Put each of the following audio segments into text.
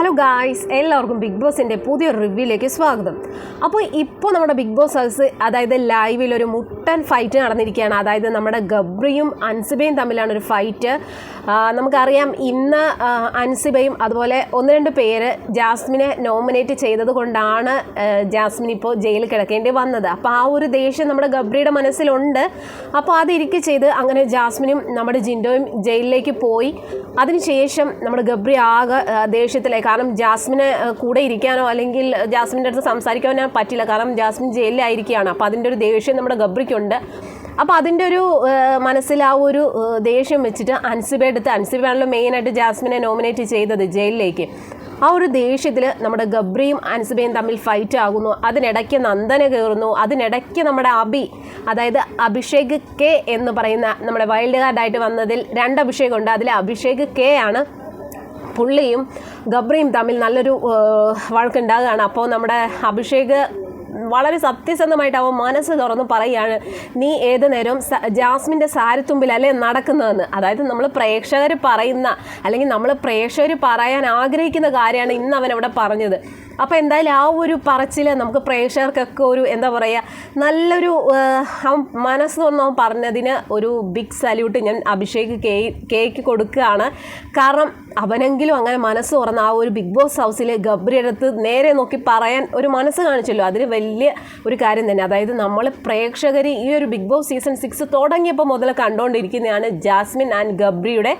Hello guys എല്ലാവർക്കും big ബോസിന്റെ പുതിയ റിവ്യൂയിലേക്ക് സ്വാഗതം. അപ്പോൾ ഇപ്പോൾ നമ്മുടെ ബിഗ് ബോസ് ഹൗസ് അതായത് ലൈവിൽ ഒരു മുട്ടൻ ഫൈറ്റ് നടന്നിരിക്കുകയാണ്. അതായത് നമ്മുടെ ഗബ്രിയും അൻസിബയും തമ്മിലാണ് ഒരു ഫൈറ്റ് നമുക്കറിയാം ഇന്ന് അൻസിബയും അതുപോലെ ഒന്ന് രണ്ട് പേര് ജാസ്മിനെ നോമിനേറ്റ് ചെയ്തത് കൊണ്ടാണ് ജാസ്മിൻ ഇപ്പോൾ ജയിലിൽ കിടക്കേണ്ടി വന്നത്. അപ്പോൾ ആ ഒരു ദേഷ്യം നമ്മുടെ ഗബ്രിയുടെ മനസ്സിലുണ്ട്. അപ്പോൾ അതിരിക്കെ ചെയ്ത് അങ്ങനെ ജാസ്മിനും നമ്മുടെ ജിൻഡോയും ജയിലിലേക്ക് പോയി. അതിനുശേഷം നമ്മുടെ ഗബ്രി ആകെ ദേഷ്യത്തിലേക്ക് കാരണം ജാസ്മിനെ കൂടെ ഇരിക്കാനോ അല്ലെങ്കിൽ ജാസ്മിന്റെ അടുത്ത് സംസാരിക്കാനോ പറ്റില്ല. കാരണം ജാസ്മിൻ ജയിലിലായിരിക്കുകയാണ്. അപ്പോൾ അതിന്റെ ഒരു ദേഷ്യം നമ്മുടെ ഗബ്രിക്കുണ്ട്. അപ്പോൾ അതിന്റെ ഒരു മനസ്സിൽ ആ ഒരു ദേഷ്യം വെച്ചിട്ട് അൻസിബ എടുത്ത് അൻസിബയാണല്ലോ മെയിനായിട്ട് ജാസ്മിനെ നോമിനേറ്റ് ചെയ്തത് ജയിലിലേക്ക്. ആ ഒരു ദേഷ്യത്തിൽ നമ്മുടെ ഗബ്രിയും അൻസിബയും തമ്മിൽ ഫൈറ്റ് ആകുന്നു. അതിനിടയ്ക്ക് നന്ദന കയറുന്നു. അതിനിടയ്ക്ക് നമ്മുടെ അബി അതായത് അഭിഷേക് കെ എന്ന് പറയുന്ന നമ്മുടെ വൈൽഡ് കാർഡായിട്ട് വന്നതിൽ രണ്ട് അഭിഷേകമുണ്ട്. അതിൽ അഭിഷേക് കെ ആണ് പുള്ളിയും ഗബ്രിയും തമ്മിൽ നല്ലൊരു വഴക്കുണ്ടാകുകയാണ് അപ്പോൾ നമ്മുടെ അഭിഷേക് വളരെ സത്യസന്ധമായിട്ട് അവൻ മനസ്സ് തുറന്ന് പറയുകയാണ് നീ ഏത് നേരവും ജാസ്മിന്റെ സാരിത്തുമ്പിലല്ലേ നടക്കുന്നതെന്ന്? അതായത് നമ്മൾ പ്രേക്ഷകർ പറയുന്ന അല്ലെങ്കിൽ നമ്മൾ പ്രേക്ഷകർ പറയാൻ ആഗ്രഹിക്കുന്ന കാര്യമാണ് ഇന്ന് അവൻ അവിടെ പറഞ്ഞത്. അപ്പോൾ എന്തായാലും ആ ഒരു പറച്ചിൽ നമുക്ക് പ്രേക്ഷകർക്കൊക്കെ ഒരു എന്താ പറയുക നല്ലൊരു അവൻ മനസ്സ് തുറന്ന് അവൻ പറഞ്ഞതിന് ഒരു ബിഗ് സല്യൂട്ട് ഞാൻ അഭിഷേക് കേ കേക്ക് കൊടുക്കുകയാണ്. കാരണം അവനെങ്കിലും അങ്ങനെ മനസ്സ് തുറന്ന് ആ ഒരു ബിഗ് ബോസ് ഹൗസിൽ ഗബ്രി അടുത്ത് നേരെ നോക്കി പറയാൻ ഒരു മനസ്സ് കാണിച്ചല്ലോ. അതിന് വലിയ ഒരു കാര്യം തന്നെ. അതായത് നമ്മൾ പ്രേക്ഷകർ ഈ ഒരു ബിഗ് ബോസ് സീസൺ സിക്സ് തുടങ്ങിയപ്പോൾ മുതൽ കണ്ടുകൊണ്ടിരിക്കുന്നതാണ് ജാസ്മിൻ ആൻഡ് ഗബ്രിയുടെ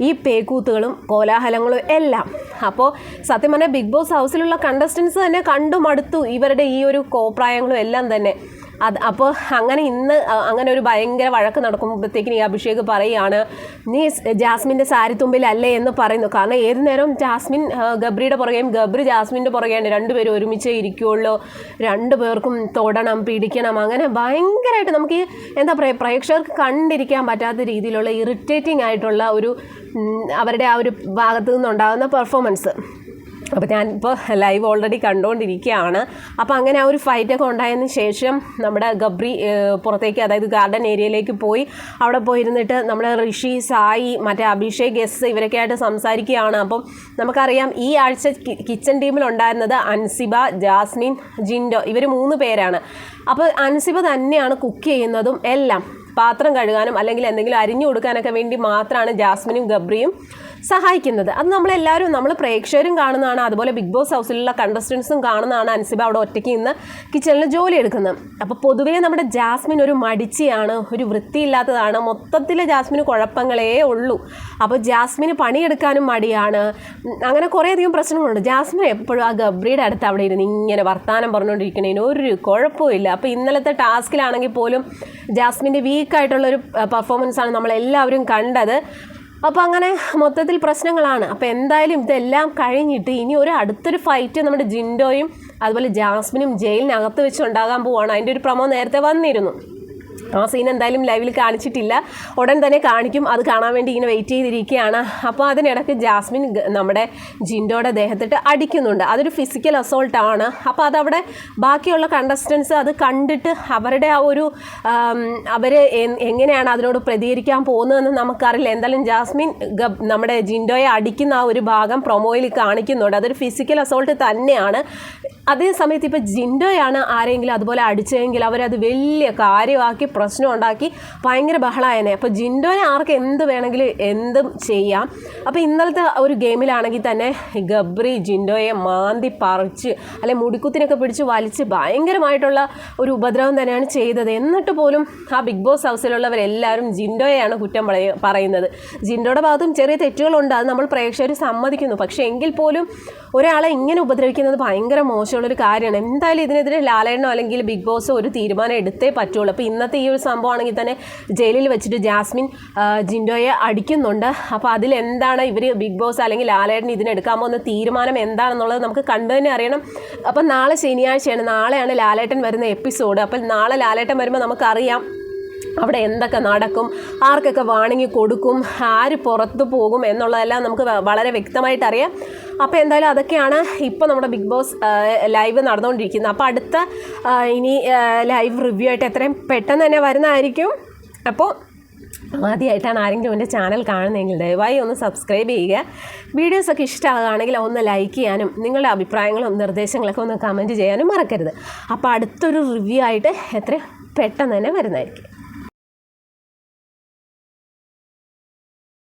ഈ പേക്കൂത്തുകളും കോലാഹലങ്ങളും എല്ലാം. അപ്പോൾ സത്യം പറഞ്ഞാൽ ബിഗ് ബോസ് ഹൗസിലുള്ള കണ്ടസ്റ്റൻസ് തന്നെ കണ്ടു മടുത്തു. ഇവരുടെ ഈ ഒരു കോപ്രായങ്ങളും എല്ലാം തന്നെ. അത് അപ്പോൾ അങ്ങനെ ഇന്ന് അങ്ങനെ ഒരു ഭയങ്കര വഴക്ക് നടക്കുമ്പോഴത്തേക്കിന് ഈ അഭിഷേക് പറയുകയാണ് നീ ജാസ്മിന്റെ സാരിത്തുമ്പിലല്ലേ എന്ന് പറയുന്നു. കാരണം ഏത് നേരവും ജാസ്മിൻ ഗബ്രിയുടെ പുറകെയും ഗബ്രി ജാസ്മിന്റെ പുറകെയാണ് രണ്ടുപേരും ഒരുമിച്ച് ഇരിക്കുകയുള്ളൂ. രണ്ടു പേർക്കും തൊടണം പിടിക്കണം അങ്ങനെ ഭയങ്കരമായിട്ട് നമുക്ക് എന്താ പറയുക പ്രേക്ഷകർക്ക് കണ്ടിരിക്കാൻ പറ്റാത്ത രീതിയിലുള്ള ഇറിറ്റേറ്റിംഗ് ആയിട്ടുള്ള ഒരു അവരുടെ ആ ഒരു ഭാഗത്തു നിന്നുണ്ടാകുന്ന പെർഫോമൻസ് അപ്പോൾ ഞാനിപ്പോൾ ലൈവ് ഓൾറെഡി കണ്ടുകൊണ്ടിരിക്കുകയാണ് അപ്പോൾ അങ്ങനെ ആ ഒരു ഫൈറ്റൊക്കെ ഉണ്ടായതിന് ശേഷം നമ്മുടെ ഗബ്രി പുറത്തേക്ക് അതായത് ഗാർഡൻ ഏരിയയിലേക്ക് പോയി. അവിടെ പോയിരുന്നിട്ട് നമ്മുടെ ഋഷി സായി മറ്റേ അഭിഷേക് എസ് ഇവരൊക്കെ ആയിട്ട് സംസാരിക്കുകയാണ്. അപ്പം നമുക്കറിയാം ഈ ആഴ്ച കിച്ചൺ ടീമിൽ ഉണ്ടായിരുന്നത് അൻസിബ ജാസ്മിൻ ജിൻഡോ ഇവർ മൂന്ന് പേരാണ്. അപ്പോൾ അൻസിബ തന്നെയാണ് കുക്ക് ചെയ്യുന്നതും എല്ലാം. പാത്രം കഴുകാനും അല്ലെങ്കിൽ എന്തെങ്കിലും അരിഞ്ഞു കൊടുക്കാനൊക്കെ വേണ്ടി മാത്രമാണ് ജാസ്മിനും ഗബ്രിയും സഹായിക്കുന്നത്. അത് നമ്മളെല്ലാവരും നമ്മൾ പ്രേക്ഷകരും കാണുന്നതാണ്. അതുപോലെ ബിഗ് ബോസ് ഹൗസിലുള്ള കണ്ടസ്റ്റൻസും കാണുന്നതാണ് അൻസിബ അവിടെ ഒറ്റയ്ക്ക് ഇന്ന് കിച്ചണിൽ ജോലി എടുക്കുന്നത്. അപ്പോൾ പൊതുവേ നമ്മുടെ ജാസ്മിൻ ഒരു മടിച്ചിയാണ് ഒരു വൃത്തിയില്ലാത്തതാണ്. മൊത്തത്തിൽ ജാസ്മിന് കുഴപ്പങ്ങളേ ഉള്ളൂ. അപ്പോൾ ജാസ്മിന് പണിയെടുക്കാനും മടിയാണ്. അങ്ങനെ കുറേയധികം പ്രശ്നങ്ങളുണ്ട്. ജാസ്മിൻ എപ്പോഴും ആ ഗബ്രിയുടെ അടുത്ത് അവിടെ ഇരുന്ന് ഇങ്ങനെ വർത്തമാനം പറഞ്ഞുകൊണ്ടിരിക്കണേന് ഒരു കുഴപ്പമില്ല അപ്പോൾ ഇന്നലത്തെ ടാസ്കിലാണെങ്കിൽ പോലും ജാസ്മിന്റെ വീക്കായിട്ടുള്ളൊരു പെർഫോമൻസ് ആണ് നമ്മളെല്ലാവരും കണ്ടത്. അപ്പോൾ അങ്ങനെ മൊത്തത്തിൽ പ്രശ്നങ്ങളാണ്. അപ്പോൾ എന്തായാലും ഇതെല്ലാം കഴിഞ്ഞിട്ട് ഇനി ഒരു അടുത്തൊരു ഫൈറ്റ് നമ്മുടെ ജിൻഡോയും അതുപോലെ ജാസ്മിനും ജയിലിനകത്ത് വെച്ച് ഉണ്ടാകാൻ പോവാണ്. അതിന്റെ ഒരു പ്രമോ നേരത്തെ വന്നിരുന്നു. ആ സീൻ എന്തായാലും ലൈവിൽ കാണിച്ചിട്ടില്ല. ഉടൻ തന്നെ കാണിക്കും. അത് കാണാൻ വേണ്ടി ഇങ്ങനെ വെയിറ്റ് ചെയ്തിരിക്കുകയാണ്. അപ്പോൾ അതിനിടയ്ക്ക് ജാസ്മിൻ നമ്മുടെ ജിൻഡോയുടെ ദേഹത്തിട്ട് അടിക്കുന്നുണ്ട്. അതൊരു ഫിസിക്കൽ അസോൾട്ടാണ് അപ്പോൾ അതവിടെ ബാക്കിയുള്ള കണ്ടസ്റ്റൻസ് അത് കണ്ടിട്ട് അവരുടെ ആ ഒരു അവർ എങ്ങനെയാണ് അതിനോട് പ്രതികരിക്കാൻ പോകുന്നതെന്ന് നമുക്കറിയില്ല. എന്തായാലും ജാസ്മിൻ നമ്മുടെ ജിൻഡോയെ അടിക്കുന്ന ആ ഒരു ഭാഗം പ്രൊമോയിൽ കാണിക്കുന്നുണ്ട്. അതൊരു ഫിസിക്കൽ അസോൾട്ട് തന്നെയാണ്. അതേ സമയത്ത് ഇപ്പോൾ ജിൻഡോയാണ് ആരെങ്കിലും അതുപോലെ അടിച്ചതെങ്കിൽ അവരത് വലിയ കാര്യമാക്കി പ്രശ്നം ഉണ്ടാക്കി ഭയങ്കര ബഹളായനെ അപ്പോൾ ജിൻഡോനെ ആർക്ക് എന്ത് വേണമെങ്കിലും എന്തും ചെയ്യാം. അപ്പോൾ ഇന്നലത്തെ ഒരു ഗെയിമിലാണെങ്കിൽ തന്നെ ഗബ്രി ജിൻഡോയെ മാന്തി പറിച്ച് അല്ലെ മുടിക്കുത്തിനൊക്കെ പിടിച്ച് വലിച്ച് ഭയങ്കരമായിട്ടുള്ള ഒരു ഉപദ്രവം തന്നെയാണ് ചെയ്തത്. എന്നിട്ട് പോലും ആ ബിഗ് ബോസ് ഹൗസിലുള്ളവരെല്ലാവരും ജിൻഡോയെയാണ് കുറ്റം പറയ- പറയുന്നത്. ജിൻഡോയുടെ ഭാഗത്തും ചെറിയ തെറ്റുകളുണ്ട് അത് നമ്മൾ പ്രേക്ഷകർ സമ്മതിക്കുന്നു. പക്ഷേ എങ്കിൽ പോലും ഒരാളെ ഇങ്ങനെ ഉപദ്രവിക്കുന്നത് ഭയങ്കര മോശമുള്ളൊരു കാര്യമാണ്. എന്തായാലും ഇതിനെതിരെ ലാലേട്ടനോ അല്ലെങ്കിൽ ബിഗ് ബോസ് ഒരു തീരുമാനം എടുത്തേ പറ്റുള്ളൂ. അപ്പോൾ ഇന്നത്തെ ഈ ഒരു സംഭവമാണെങ്കിൽ തന്നെ ജയിലിൽ വെച്ചിട്ട് ജാസ്മിൻ ജിൻഡോയെ അടിക്കുന്നുണ്ട്. അപ്പോൾ അതിലെന്താണ് ഇവർ ബിഗ് ബോസ് അല്ലെങ്കിൽ ലാലേട്ടൻ ഇതിനെടുക്കാൻ പോകുന്ന തീരുമാനം എന്താണെന്നുള്ളത് നമുക്ക് കണ്ടു തന്നെ അറിയണം. അപ്പം നാളെ ശനിയാഴ്ചയാണ്. നാളെയാണ് ലാലേട്ടൻ വരുന്ന എപ്പിസോഡ്. അപ്പം നാളെ ലാലേട്ടൻ വരുമ്പോൾ നമുക്കറിയാം അവിടെ എന്തൊക്കെ നടക്കും ആർക്കൊക്കെ വാണിങ്ങി കൊടുക്കും ആര് പുറത്ത് പോകും എന്നുള്ളതെല്ലാം നമുക്ക് വളരെ വ്യക്തമായിട്ട് അറിയാം അപ്പോൾ എന്തായാലും അതൊക്കെയാണ് ഇപ്പോൾ നമ്മുടെ ബിഗ് ബോസ് ലൈവ് നടന്നുകൊണ്ടിരിക്കുന്നത്. അപ്പോൾ അടുത്ത ഇനി ലൈവ് റിവ്യൂ ആയിട്ട് എത്രയും പെട്ടെന്ന് തന്നെ വരുന്നതായിരിക്കും. അപ്പോൾ ആദ്യമായിട്ടാണ് ആരെങ്കിലും എന്റെ ചാനൽ കാണുന്നതെങ്കിൽ ദയവായി ഒന്ന് സബ്സ്ക്രൈബ് ചെയ്യുക. വീഡിയോസൊക്കെ ഇഷ്ടമാകുകയാണെങ്കിൽ ഒന്ന് ലൈക്ക് ചെയ്യാനും നിങ്ങളുടെ അഭിപ്രായങ്ങളും നിർദ്ദേശങ്ങളൊക്കെ ഒന്ന് കമന്റ് ചെയ്യാനും മറക്കരുത്. അപ്പോൾ അടുത്തൊരു റിവ്യൂ ആയിട്ട് എത്രയും പെട്ടെന്ന് തന്നെ വരുന്നതായിരിക്കും.